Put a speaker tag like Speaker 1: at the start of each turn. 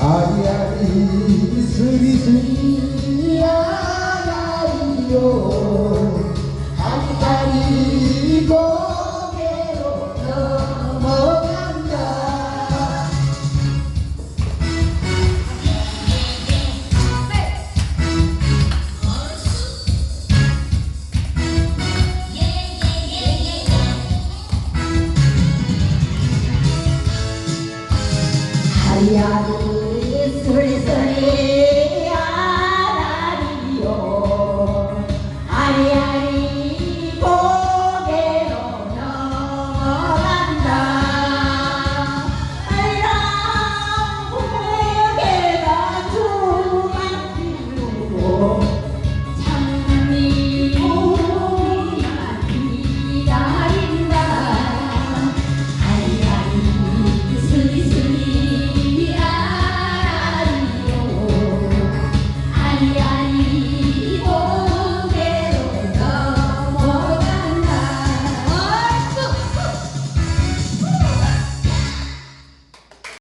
Speaker 1: 아리아리 스리스리 하다 아라리요.
Speaker 2: Yeah.